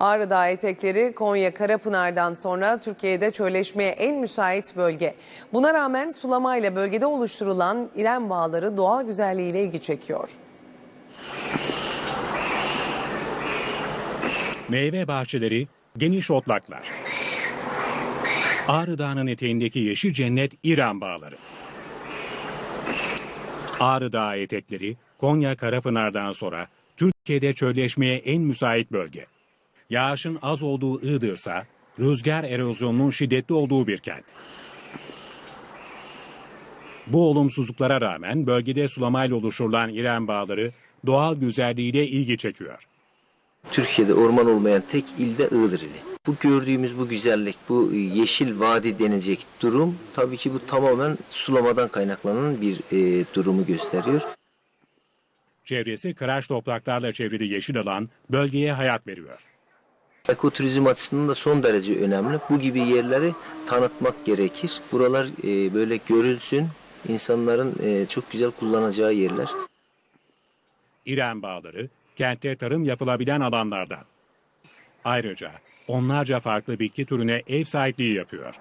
Ağrı Dağı etekleri Konya Karapınar'dan sonra Türkiye'de çölleşmeye en müsait bölge. Buna rağmen sulamayla bölgede oluşturulan İrem Bağları doğal güzelliğiyle ilgi çekiyor. Meyve bahçeleri, geniş otlaklar. Ağrı Dağı'nın eteğindeki yeşil cennet İran Bağları. Ağrı Dağı etekleri Konya Karapınar'dan sonra Türkiye'de çölleşmeye en müsait bölge. Yağışın az olduğu Iğdır'sa rüzgar erozyonunun şiddetli olduğu bir kent. Bu olumsuzluklara rağmen bölgede sulamayla oluşturulan İran Bağları doğal güzelliğiyle ilgi çekiyor. Türkiye'de orman olmayan tek ilde Iğdır ili. Bu gördüğümüz bu güzellik, bu yeşil vadi denecek durum tabii ki bu tamamen sulamadan kaynaklanan bir e, durumu gösteriyor. Çevresi kıraç topraklarla çevrili yeşil alan bölgeye hayat veriyor. Ekoturizm açısından da son derece önemli. Bu gibi yerleri tanıtmak gerekir. Buralar e, böyle görülsün, insanların e, çok güzel kullanacağı yerler. İrem Bağları kentte tarım yapılabilen alanlardan. Ayrıca onlarca farklı bitki türüne ev sahipliği yapıyor.